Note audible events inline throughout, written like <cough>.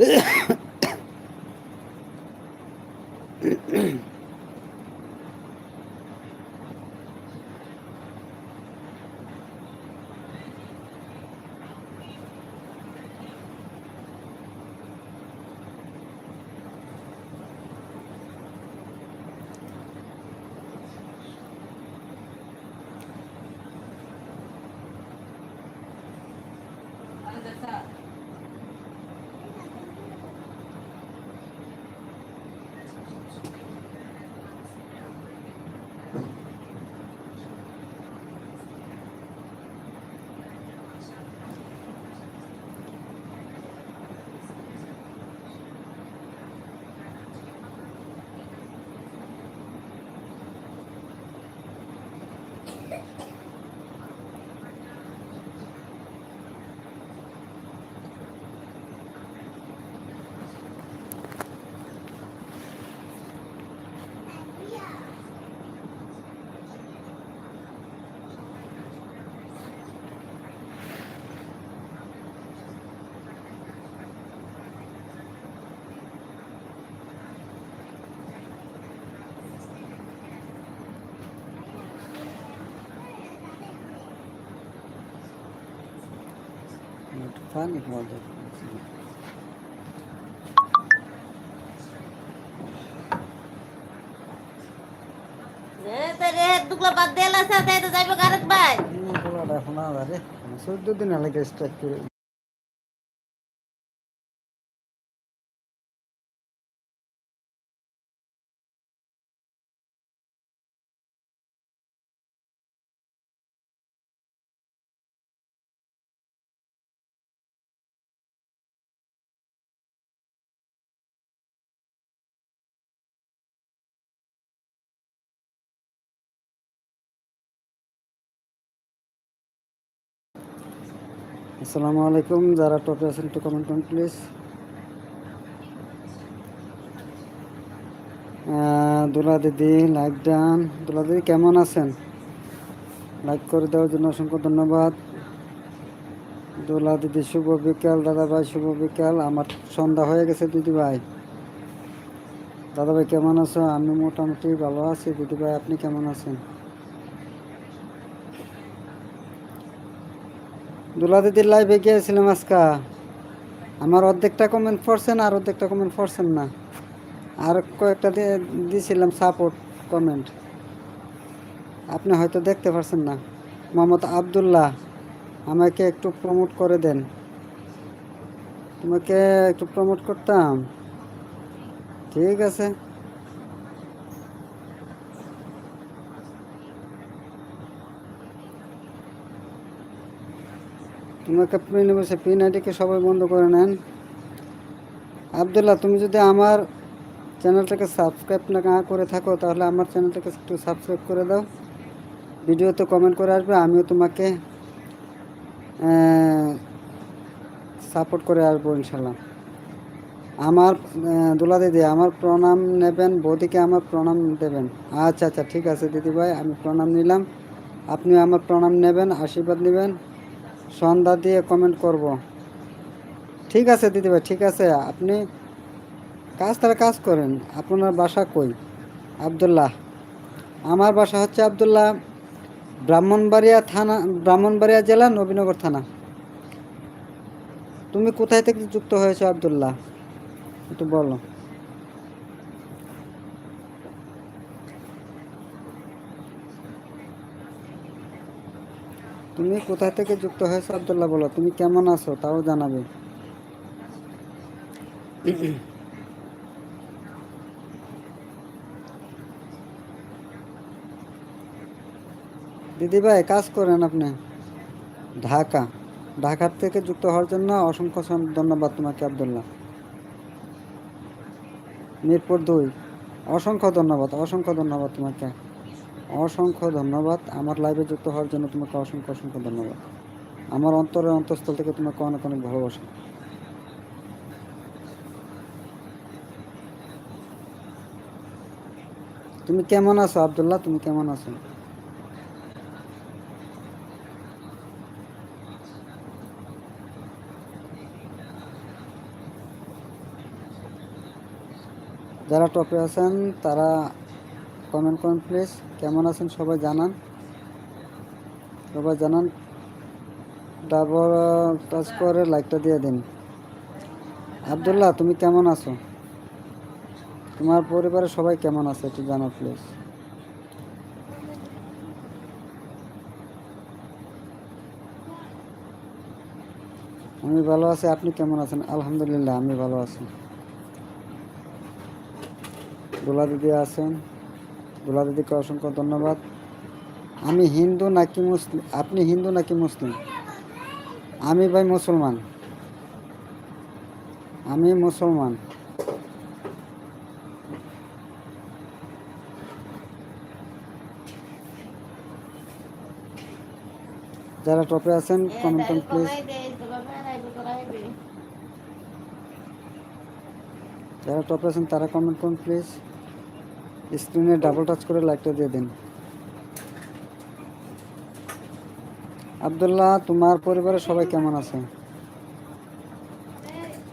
Ugh. <laughs> পানি খাওয়া যাক। দুগলা বাদ দিয়ে লাসা তাই তো যাইব গারক ভাই এখন আবার চোদ্দ দিন আগে স্টার্ট করে আসসালামু আলাইকুম, যারা টপে আছেন একটু কমেন্ট করুন প্লিজ দুলা দিদি লাইক ডান দুলা দিদি, কেমন আছেন? লাইক করে দেওয়ার জন্য অসংখ্য ধন্যবাদ। দোলা দিদি, শুভ বিকাল। দাদা ভাই, শুভ বিকাল। আমার সন্ধ্যা হয়ে গেছে, দিদি ভাই। দাদা ভাই, কেমন আছো? আমি মোটামুটি ভালো আছি। দিদি ভাই, আপনি কেমন আছেন? দুলা দিদির লাইভে গিয়েছিলাম আজকা। আমার অর্ধেকটা কমেন্ট পড়ছেন আর অর্ধেকটা কমেন্ট পড়ছেন না। আর কয়েকটা দিয়ে দিয়েছিলাম সাপোর্ট কমেন্ট আপনি হয়তো দেখতে পারছেন না। মোহাম্মদ আবদুল্লাহ, আমাকে একটু প্রমোট করে দেন। তোমাকে একটু প্রমোট করতাম। ঠিক আছে। তোমাকে পিন বসে পিন আইডিকে সবাই বন্ধ করে নেন। আবদুল্লাহ, তুমি যদি আমার চ্যানেলটাকে সাবস্ক্রাইব না করে থাকো, তাহলে আমার চ্যানেলটাকে একটু সাবস্ক্রাইব করে দাও। ভিডিওতে কমেন্ট করে আসবে, আমিও তোমাকে সাপোর্ট করে আসব ইনশাল্লাহ। আমার দুলা দিদি, আমার প্রণাম নেবেন, বৌদিকে আমার প্রণাম দেবেন। আচ্ছা আচ্ছা ঠিক আছে দিদি ভাই আমি প্রণাম নিলাম। আপনি আমার প্রণাম নেবেন, আশীর্বাদ নেবেন। সন্ধ্যা দিয়ে কমেন্ট করব। ঠিক আছে দিদিভাই ঠিক আছে। আপনি কাজ তারা কাজ করেন। আপনার বাসা কই? আবদুল্লাহ। আমার বাসা হচ্ছে আবদুল্লাহ ব্রাহ্মণবাড়িয়া থানা, ব্রাহ্মণবাড়িয়া জেলা, নবীনগর থানা। তুমি কোথায় থেকে যুক্ত হয়েছো আবদুল্লাহ? একটু বলো। তুমি কোথা থেকে যুক্ত হয়েছো, আবদুল্লাহ বলো, তুমি কেমন আছো তাও জানাবে। দিদি ভাই, কাজ করেন আপনি? ঢাকা। ঢাকার থেকে যুক্ত হওয়ার জন্য অসংখ্য ধন্যবাদ তোমাকে, আবদুল্লাহ। মিরপুর দুই। অসংখ্য ধন্যবাদ অসংখ্য ধন্যবাদ তোমাকে। অসংখ্য ধন্যবাদ। আমার লাইভে যুক্ত হওয়ার জন্য তোমাকে অসংখ্য অসংখ্য ধন্যবাদ। আমার অন্তরের অন্তঃস্থল থেকে তোমাকে অনেক অনেক ভালোবাসা। তুমি কেমন আছো, আবদুল্লাহ? তুমি কেমন আছো? যারা টপে আছেন, তারা কমেন্ট করুন প্লিজ কেমন আছেন সবাই জানান। সবাই জানান। ডাবল টাচ করে লাইকটা দিয়ে দিন। আবদুল্লাহ, তুমি কেমন আছো? তোমার পরিবারের সবাই কেমন আছে একটু জানাও প্লিজ আমি ভালো আছি, আপনি কেমন আছেন? আলহামদুলিল্লাহ, আমি ভালো আছি। দোলা দিদি আছেন। দোলা দিদিকে অসংখ্য ধন্যবাদ। আমি হিন্দু নাকি মুসলিম? আপনি হিন্দু নাকি মুসলিম? আমি ভাই মুসলমান। আমি মুসলমান। যারা টপে আছেন কমেন্ট প্লিজ যারা টপে আছেন তারা কমেন্ট করুন প্লিজ স্ক্রিনে ডাবল টাচ করে লাইকটা দিয়ে দিন। আবদুল্লাহ, তোমার পরিবারের সবাই কেমন আছে?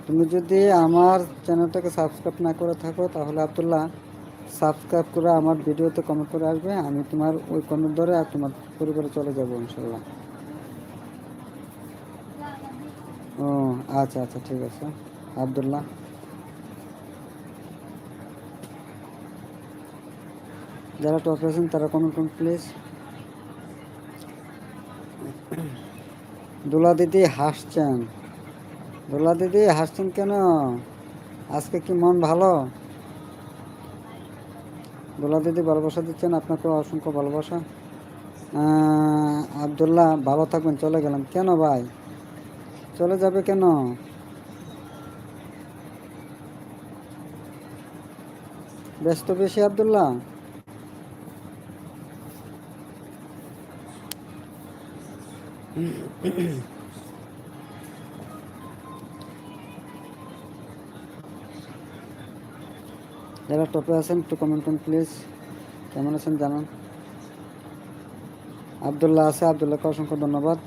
তুমি যদি আমার চ্যানেলটাকে সাবস্ক্রাইব না করে থাকো, তাহলে আবদুল্লাহ সাবস্ক্রাইব করে আমার ভিডিওতে কমেন্ট করে আসবে, আমি তোমার ওই কমেন্ট ধরে আর তোমার পরিবারে চলে যাব ইনশাল্লাহ ও আচ্ছা আচ্ছা ঠিক আছে। আবদুল্লাহ যারা টপ আছেন, তারা কমেন্ট করুন প্লিজ দোলা দিদি হাসছেন। দোলা দিদি হাসছেন কেন? আজকে কি মন ভালো? দোলা দিদি ভালোবাসা দিচ্ছেন আপনাকে অসংখ্য ভালোবাসা। আবদুল্লাহ, ভালো থাকবেন, চলে গেলাম। কেন ভাই? চলে যাবে কেন? ব্যস্ত বেশি, আবদুল্লাহ। <coughs> যারা টপে আছেন, একটু কমেন্ট করুন প্লিজ কেমন আছেন, জানান। আবদুল্লাহ আছে, আবদুল্লাহকে অসংখ্য ধন্যবাদ।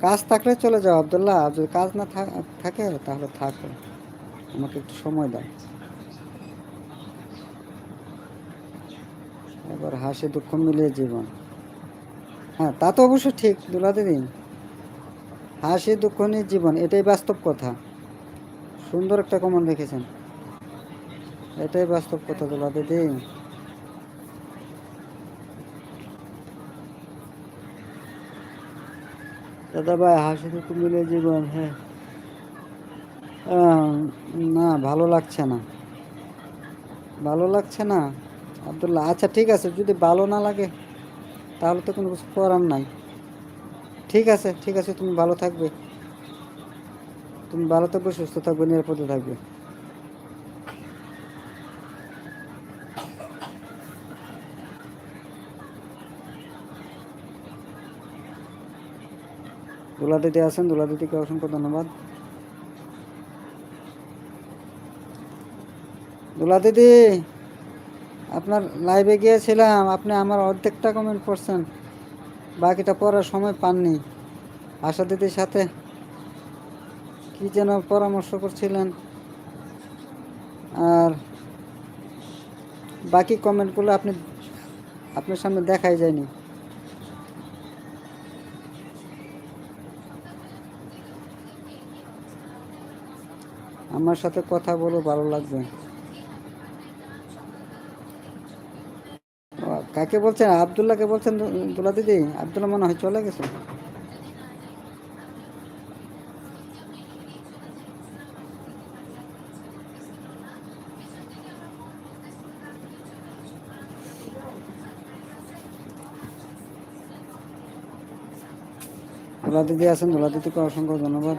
কাজ থাকলে চলে যাও, আবদুল্লাহ। যদি কাজ না থাকে, তাহলে থাকো। আমাকে একটু সময় দাও। এবার হাসি, দুঃখ মিলিয়ে জীবন। হ্যাঁ তা তো অবশ্য ঠিক দুলা দিদি হাসি দুঃখ নিয়ে জীবন, এটাই বাস্তব কথা। সুন্দর একটা কমন রেখেছেন। এটাই বাস্তব কথা দুলা দিদি দাদা ভাই, হাসি দুঃখ মিলে জীবন হ্যাঁ। না, ভালো লাগছে না। ভালো লাগছে না? আবদুল্লাহ আচ্ছা ঠিক আছে, যদি ভালো না লাগে। তাহলে তো কোনো কিছু করার নাই। ঠিক আছে ঠিক আছে, তুমি ভালো থাকবে। তুমি ভালো থাকবে, সুস্থ থাকবে, নিরাপদে থাকবে। দুলা দিদি আছেন, দুলা দিদিকে অসংখ্য ধন্যবাদ। দুলা দিদি! আপনার লাইভে গিয়েছিলাম, আপনি আমার অর্ধেকটা কমেন্ট করছেন, বাকিটা পড়ার সময় পাননি। আশা দিদির সাথে কি যেন পরামর্শ করছিলেন। আর বাকি কমেন্টগুলো আপনি, আপনার সামনে দেখাই যায়নি। আমার সাথে কথা বলে, ভালো লাগবে। কাকে বলছেন? আবদুল্লাহকে বলছেন দুলা দিদি? আবদুল্লাহ মনে হয় চলে গেছে। দোলা দিদি আছেন, দোলা দিদিকে অসংখ্য ধন্যবাদ।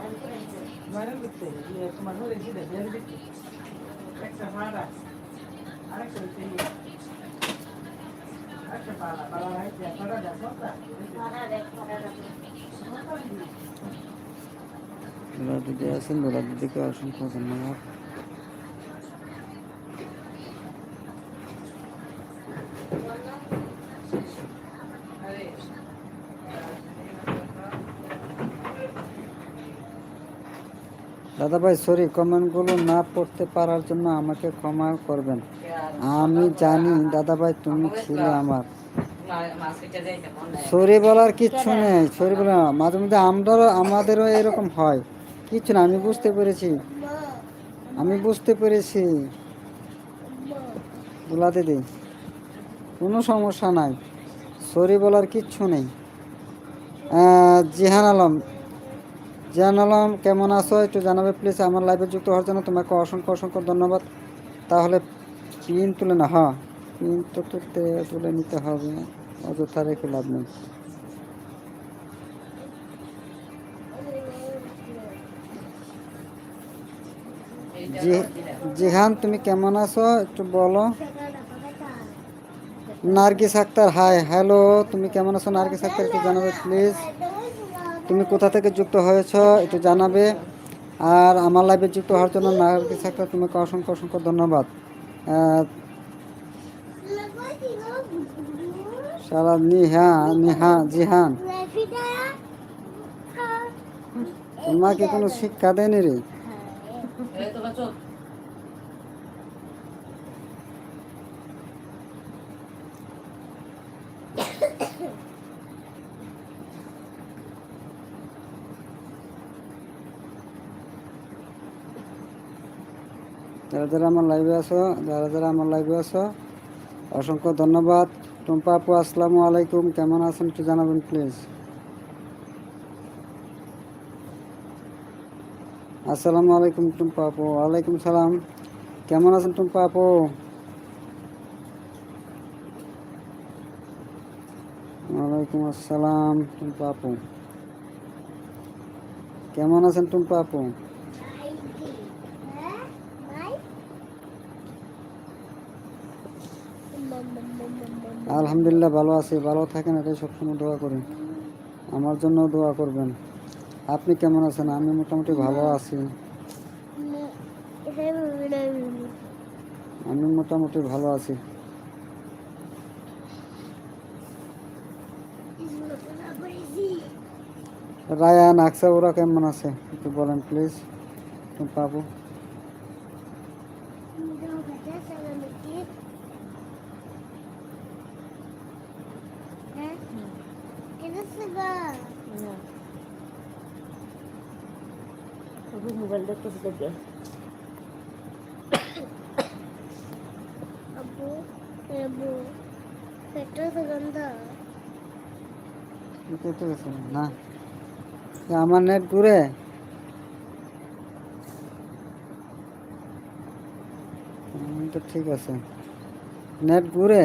একটা দিদি দিদিকে দাদা ভাই সরি কমেন্টগুলো না পড়তে পারার জন্য আমাকে ক্ষমা করবেন। আমি জানি দাদা ভাই তুমি ছিলে আমার। সরি বলার কিচ্ছু নেই সরি বলা মাঝে মধ্যে আমরাও আমাদেরও এরকম হয়। কিচ্ছু না আমি বুঝতে পেরেছি। আমি বুঝতে পেরেছি। দুলা দিদি কোনো সমস্যা নাই। সরি বলার কিচ্ছু নেই। জিহান আলম জিহান আলম কেমন আছো? একটু জানাবে প্লিজ আমার লাইভে যুক্ত হওয়ার জন্য তোমাকে অসংখ্য অসংখ্য ধন্যবাদ। তাহলে পিন তুলে না হ্যাঁ পিন তো তুলতে তুলে নিতে হবে, অযথা রেখে লাভ নেই। জিহান, তুমি কেমন আছো? একটু বলো। নার্গিস আক্তার হাই হ্যালো তুমি কেমন আছো? নার্গিস আক্তার, একটু জানাবে প্লিজ তুমি কোথা থেকে যুক্ত হয়েছ, একটু জানাবে। আর আমার লাইভে যুক্ত হওয়ার জন্য নার্গিস আক্তার, তোমাকে অসংখ্য অসংখ্য ধন্যবাদ। সারা নিহা নিহা জিহান। তোমাকে কোনো শিক্ষা দেয়নি রে? যারা যারা আমার লাইভে আছো, যারা যারা আমার লাইভে আছো, অসংখ্য ধন্যবাদ। টুম্পা আপু, আসসালামু আলাইকুম। কেমন আছেন একটু জানাবেন প্লিজ আসসালামু আলাইকুম, টুম্পা আপু। ওয়ালাইকুম সালাম। কেমন আছেন, টুম্পা আপু? ওয়ালাইকুম আসসালাম, টুম্পা আপু। কেমন আছেন, টুম্পা আপু? আলহামদুলিল্লাহ ভালো আছি, ভালো থাকেন, এটাই সবসময় দোয়া করি। আমার জন্য দোয়া করবেন। আপনি কেমন আছেন? আমি মোটামুটি ভালো আছি। আমি মোটামুটি ভালো আছি। রায়ান আকসা ওরা কেমন আছে? একটু বলেন প্লিজ পাবো। দেখে আব্বু আব্বু পেট্রোল গন্ধ। কেটে না। আমার নেট ঘুরে। তো ঠিক আছে। নেট ঘুরে।